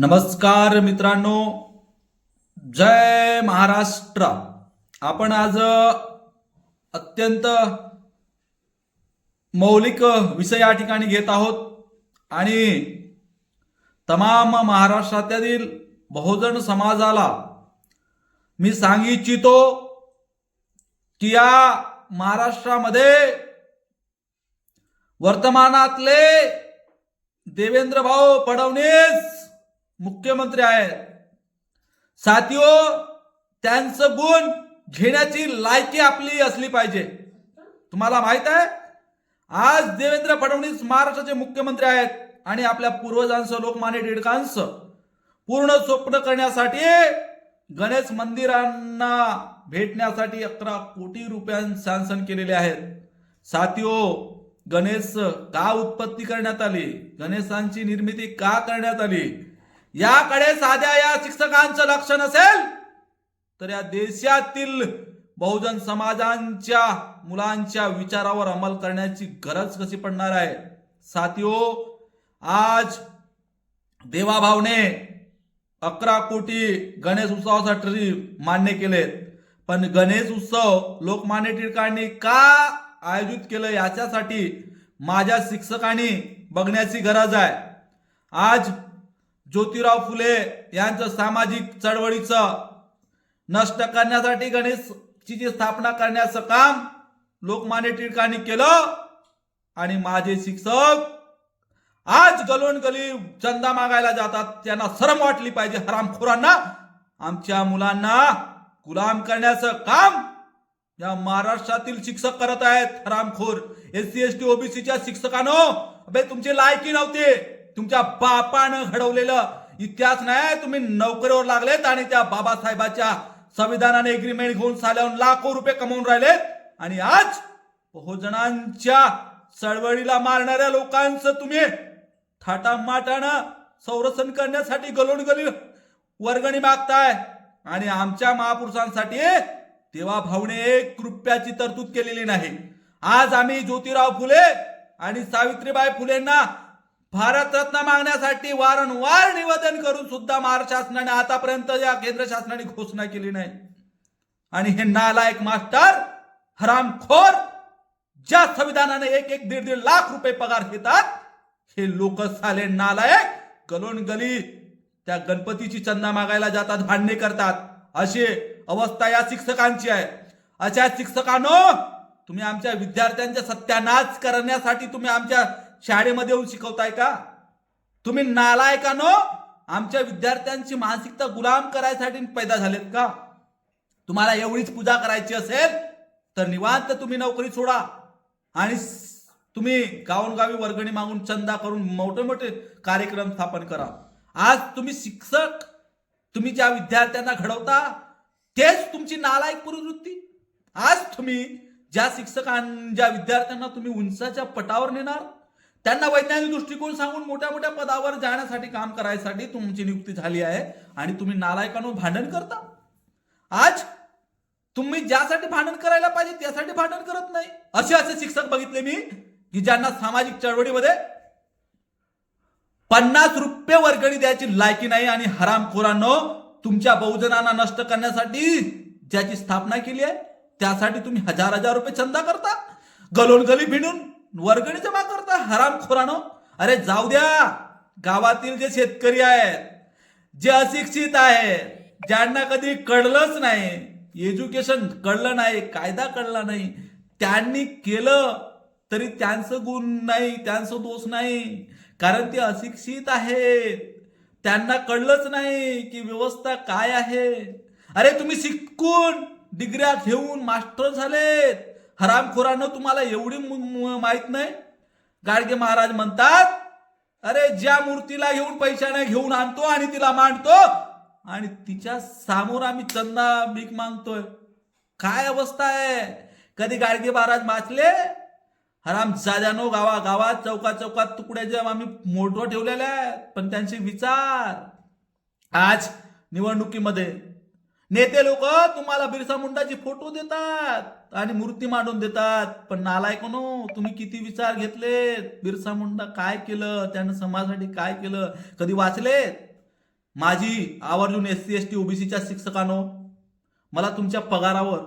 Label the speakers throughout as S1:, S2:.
S1: नमस्कार मित्रांनो. जय महाराष्ट्र. आपण आज अत्यंत मौलिक विषय या ठिकाणी घेत आहोत. आणि तमाम महाराष्ट्रातील बहुजन समाजाला मी सांगू इच्छितो की या महाराष्ट्रामध्ये वर्तमानातले देवेंद्र भाऊ फडणवीस मुख्यमंत्री आहेत. साथियो त्यांचं गुण घेण्याची लायकी आपली असली पाहिजे. तुम्हाला माहीत आहे? आज देवेंद्र फडणवीस महाराष्ट्राचे मुख्यमंत्री आहेत आणि आपल्या पूर्वजांचं लोकमान्य टिळकांचं पूर्ण स्वप्न करण्यासाठी गणेश मंदिरांना भेटण्यासाठी अकरा कोटी रुपयांचे सँक्शन केलेले आहेत. साथियो गणेश का उत्पत्ती करण्यात आली? गणेशांची निर्मिती का करण्यात आली? याकडे साध्या या शिक्षकांचं लक्ष नसेल तर या देशातील बहुजन समाजांच्या मुलांच्या विचारावर अंमल करण्याची गरज कशी पडणार आहे? साथियो आज देवाभावने अकरा कोटी गणेश उत्सवासाठी मान्य केलेत. पण गणेश उत्सव लोकमान्य टिळकांनी का आयोजित केलं याच्यासाठी माझ्या शिक्षकांनी बघण्याची गरज आहे. आज ज्योतिराव फुले यांचं सामाजिक चळवळीचं नष्ट करण्यासाठी गणेशची जी स्थापना करण्याचं काम लोकमान्य टिळकांनी केलं आणि माझे शिक्षक आज गलोन गली चंदा मागायला जातात. त्यांना शरम वाटली पाहिजे हरामखोरांना. आमच्या मुलांना गुलाम करण्याचं काम या महाराष्ट्रातील शिक्षक करत आहेत हरामखोर. एस सी एस टी ओबीसीच्या शिक्षकांनो अबे तुमचे लायकी नव्हते. तुमच्या बापानं घडवलेलं. इतिहास नाही तुम्ही नोकरीवर लागलेत आणि त्या बाबासाहेबाच्या संविधानाने एग्रीमेंट घेऊन साल्यावर लाखो रुपये कमवून राहिलेत. आणि आज बहुजनांच्या चळवळीला मारणाऱ्या लोकांचं तुम्ही थाटामाटानं संरक्षण करण्यासाठी गलोनगली वर्गणी मागताय. आणि आमच्या महापुरुषांसाठी तेव्हा भावने एक रुपयाची तरतूद केलेली नाही. आज आम्ही ज्योतिराव फुले आणि सावित्रीबाई फुलेंना भारतरत्न मागण्यासाठी वारंवार निवेदन करून सुद्धा महाराष्ट्र शासनाने आतापर्यंत या केंद्र शासनाने घोषणा केली नाही. आणि हे नालायक मास्टर हरामखोर ज्या संविधानाने एक एक दीड दीड लाख रुपये पगार घेतात हे लोक साले नालायक गलोन गली त्या गणपतीची चंदा मागायला जातात भांडणे करतात. अशी अवस्था या शिक्षकांची आहे. अशा शिक्षकांनो तुम्ही आमच्या विद्यार्थ्यांच्या सत्यानाश करण्यासाठी तुम्ही आमच्या शाळेमध्ये येऊन शिकवताय का? तुम्ही नालायकानो आमच्या विद्यार्थ्यांची मानसिकता गुलाम करायसाठी पैदा झालेत का? तुम्हाला एवढीच पूजा करायची असेल तर निवांत तुम्ही नोकरी सोडा. आणि तुम्ही गावोगावी वर्गणी मागून चंदा करून मोठे मोठे कार्यक्रम स्थापन करा. आज तुम्ही शिक्षक तुम्ही ज्या विद्यार्थ्यांना घडवता तेच तुमची नालायक प्रवृत्ती आज तुम्ही ज्या शिक्षकां ज्या विद्यार्थ्यांना तुम्ही उंचाच्या पटावर नेणार त्यांना वैज्ञानिक दृष्टिकोन सांगून मोठ्या मोठ्या पदावर जाण्यासाठी काम करायसाठी तुमची नियुक्ती झाली आहे आणि तुम्ही नालायकांवर भांडण करता. आज तुम्ही ज्यासाठी भांडण करायला पाहिजे त्यासाठी भांडण करत नाही. असे असे शिक्षक बघितले मी की ज्यांना सामाजिक चळवळीमध्ये पन्नास रुपये वर्गणी द्यायची लायकी नाही आणि हरामखोरांनो तुमच्या बहुजनांना नष्ट करण्यासाठी ज्याची स्थापना केली आहे त्यासाठी तुम्ही हजार हजार रुपये चंदा करता. गलोलगली भिडून वर्गणी जमा करता हरामखोरानो. अरे जाऊ द्या. गावातील जे शेतकरी आहेत जे अशिक्षित आहेत ज्यांना कधी कळलंच नाही एज्युकेशन कळलं नाही कायदा कळला नाही त्यांनी केलं तरी त्यांचं गुण नाही त्यांचं दोष नाही. कारण ते अशिक्षित आहेत. त्यांना कळलंच नाही की व्यवस्था काय आहे. अरे तुम्ही शिकून डिग्र्या घेऊन मास्टर झालेत. हरामखोरानं तुम्हाला एवढी माहीत नाही? गाडगे महाराज म्हणतात अरे ज्या मूर्तीला घेऊन पैशाने घेऊन आणतो आणि तिला मांडतो. आणि तिच्या समोर आम्ही चंदा भीक मागतोय. काय अवस्था आहे? कधी गाडगे महाराज माचले? हराम जाजानो गावा गावात चौकात चौकात तुकड्याच्या आम्ही मोठं ठेवलेले आहेत. पण त्यांचे विचार आज निवडणुकीमध्ये नेते लोक तुम्हाला बिरसा मुंडाची फोटो देतात आणि मूर्ती मांडून देतात. पण नालायकनो हो, तुम्ही किती विचार घेतलेत? बिरसा मुंडा काय केलं? त्यानं समाजासाठी काय केलं? कधी वाचलेत? माझी आवर्जून एस सी एस टी ओबीसीच्या शिक्षकानो मला तुमच्या पगारावर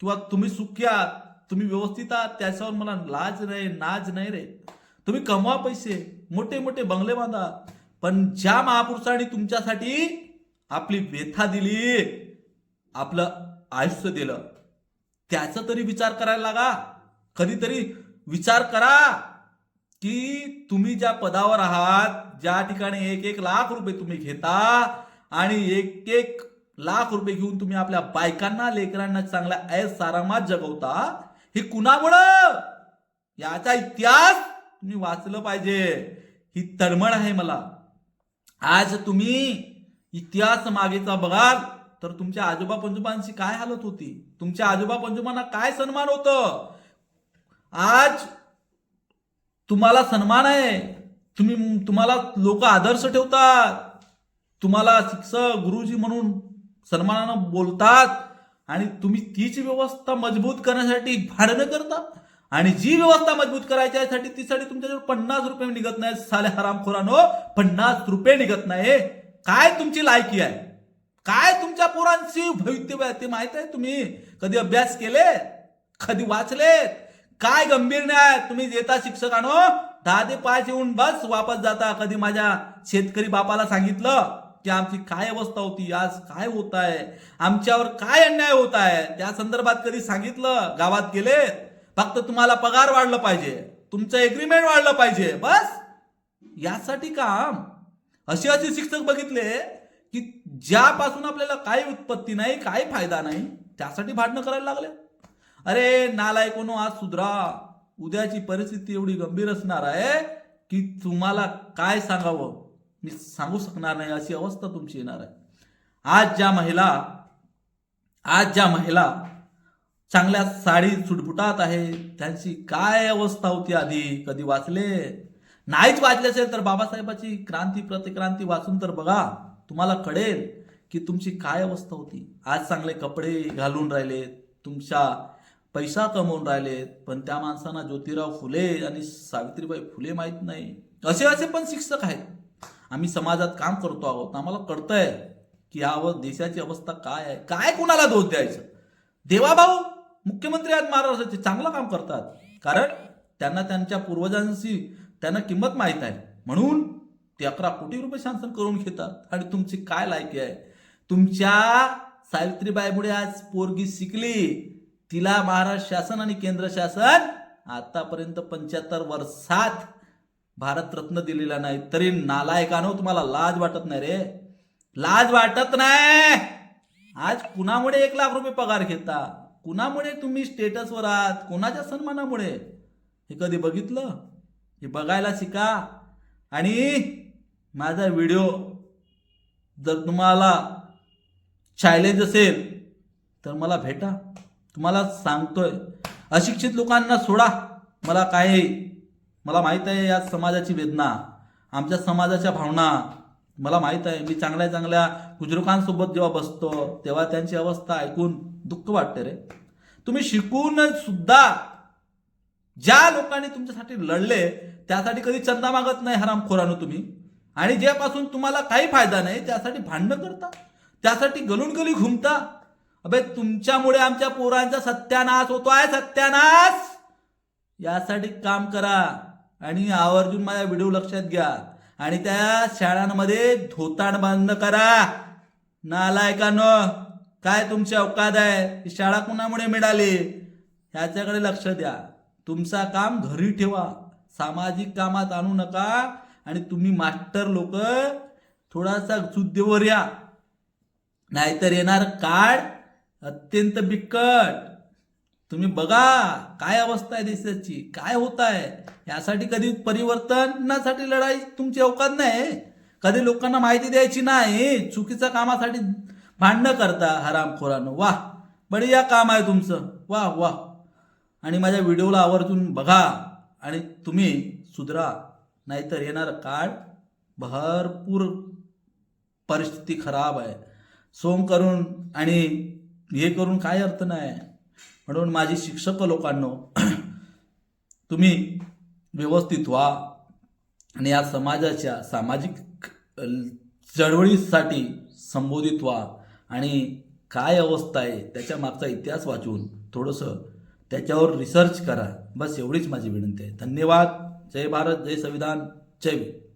S1: किंवा तुम्ही सुखी आहात तुम्ही व्यवस्थित आहात त्याच्यावर मला लाज नाही नाज नाही रे. तुम्ही कमवा पैसे मोठे मोठे बंगले बांधा. पण ज्या महापुरुषांनी तुमच्यासाठी आपली व्यथा दिली आपलं आयुष्य दिलं. त्याचा तरी विचार करायला लागा. कधीतरी विचार करा की तुम्ही ज्या पदावर आहात ज्या ठिकाणी एक एक लाख रुपये तुम्ही घेता आणि एक एक लाख रुपये घेऊन तुम्ही आपल्या बायकांना लेकरांना चांगल्या ऐस आरामात जगवता हे कुणामुळं? याचा इतिहास तुम्ही वाचलं पाहिजे. ही तळमळ आहे मला. आज तुम्ही इतिहास मागेचा बघाल. तर तुमच्या आजोबा पंजोबांची काय हालत होती? तुमच्या आजोबा पंजोबांना काय सन्मान होत? आज तुम्हाला सन्मान आहे. तुम्ही तुम्हाला लोक आदर्श ठेवतात. तुम्हाला शिक्षक गुरुजी म्हणून सन्मानानं बोलतात. आणि तुम्ही तीच व्यवस्था मजबूत करण्यासाठी भाडणं करता. आणि जी व्यवस्था मजबूत करायची आहे साठी तीसाठी तुमच्याजवळ पन्नास रुपये निघत नाही साले हरामखोरानो. पन्नास रुपये निघत नाही काय तुमची लायकी आहे? काय तुमच्या पोरांची भवितव्य आहे ते माहीत आहे तुम्ही? कधी अभ्यास केले कधी वाचलेत? काय गंभीर नाही तुम्ही येता शिक्षकानो? दहा ते पाच येऊन बस वापस जाता. कधी माझ्या शेतकरी बापाला सांगितलं की आमची काय अवस्था होती? आज काय होत आहे? आमच्यावर काय अन्याय होत आहे? त्या संदर्भात कधी सांगितलं? गावात गेले फक्त तुम्हाला पगार वाढलं पाहिजे. तुमचं एग्रीमेंट वाढलं पाहिजे. बस? यासाठी काम. असे असे शिक्षक बघितले की ज्यापासून आपल्याला काही उत्पत्ती नाही काही फायदा नाही त्यासाठी भांडणं करायला लागले. अरे नालायकोनो आज सुधरा. उद्याची परिस्थिती एवढी गंभीर असणार आहे की तुम्हाला काय सांगावं? मी सांगू शकणार नाही अशी अवस्था तुमची येणार आहे. आज ज्या महिला आज ज्या महिला चांगल्या साडी सुटपुटात आहे त्यांची काय अवस्था होती आधी? कधी वाचले? नाहीच वाचले असेल तर बाबासाहेबाची क्रांती प्रतिक्रांती वाचून तर बघा. तुम्हाला कळेल की तुमची काय अवस्था होती. आज चांगले कपडे घालून राहिले तुमच्या पैसा कमवून राहिलेत पण त्या माणसांना ज्योतिराव फुले आणि सावित्रीबाई फुले माहीत नाही. असे असे पण शिक्षक आहेत. आम्ही समाजात काम करतो आहोत. आम्हाला कळतंय की यावर देशाची अवस्था काय आहे. काय कुणाला दोष द्यायचं? देवाभाऊ मुख्यमंत्री आहेत महाराष्ट्राचे चांगलं काम करतात. कारण त्यांना त्यांच्या पूर्वजांशी त्यांना किंमत माहीत आहे. म्हणून ते अकरा कोटी रुपये शासन करून घेतात. आणि तुमची काय लायकी आहे? तुमच्या सावित्रीबाईमुळे आज पोरगी शिकली. तिला महाराष्ट्र शासन आणि केंद्र शासन आतापर्यंत पंच्याहत्तर वर्षात भारतरत्न दिलेला नाही. तरी नालायकानो तुम्हाला लाज वाटत नाही रे. लाज वाटत नाही. आज कुणामुळे एक लाख रुपये पगार घेता? कुणामुळे तुम्ही स्टेटसवर आहात? कुणाच्या सन्मानामुळे? हे कधी बघितलं? हे बघायला शिका. आणि माझा व्हिडिओ जर तुम्हाला चॅलेंज असेल तर मला भेटा. तुम्हाला सांगतोय. अशिक्षित लोकांना सोडा. मला काय मला माहीत आहे या समाजाची वेदना. आमच्या समाजाच्या भावना. मला माहीत आहे. मी चांगल्या चांगल्या बुजुर्गांसोबत जेव्हा बसतो तेव्हा त्यांची अवस्था ऐकून दुःख वाटते रे. तुम्ही शिकून सुद्धा ज्या लोकांनी तुमच्यासाठी लढले त्यासाठी कधी चंदा मागत नाही हरामखोरानो तुम्ही. आणि ज्यापासून तुम्हाला काही फायदा नाही त्यासाठी भांडणं करता. त्यासाठी गलून गली घुमता. अबे तुमच्यामुळे आमच्या पोरांचा सत्यानाश होतो आहे सत्यानाश! यासाठी काम करा आणि आवर्जून माझ्या व्हिडिओ लक्षात घ्या आणि त्या शाळांमध्ये धोताण बांधणं करा. नालायकानं काय तुमची अवकाद आहे? ही शाळा कुणामुळे मिळाली? ह्याच्याकडे लक्ष द्या. तुमचा काम घरी ठेवा. सामाजिक कामात आणू नका. आणि तुम्ही मास्टर लोक थोडासा शुद्धीवर या. नाहीतर येणार काळ अत्यंत बिकट. तुम्ही बघा काय अवस्था आहे देशाची काय होत आहे यासाठी कधी परिवर्तनासाठी लढाई तुमची अवकात नाही. कधी लोकांना माहिती द्यायची नाही. चुकीच्या कामासाठी भांडणं करता हरामखोरानं. वा बढिया काम आहे तुमचं. वा वा आणि माझ्या व्हिडिओला आवर्जून बघा आणि तुम्ही सुधरा. नाहीतर येणार काळ भरपूर परिस्थिती खराब आहे. सोंग करून आणि हे करून काय अर्थ नाही. म्हणून माझी शिक्षक लोकांनो तुम्ही व्यवस्थित व्हा आणि या समाजाच्या सामाजिक चळवळीसाठी संबोधित व्हा आणि काय अवस्था आहे त्याच्या मागचा इतिहास वाचून थोडंसं त्याच्यावर रिसर्च करा. बस एवढीच माझी विनंती आहे. धन्यवाद. जय भारत जय संविधान जय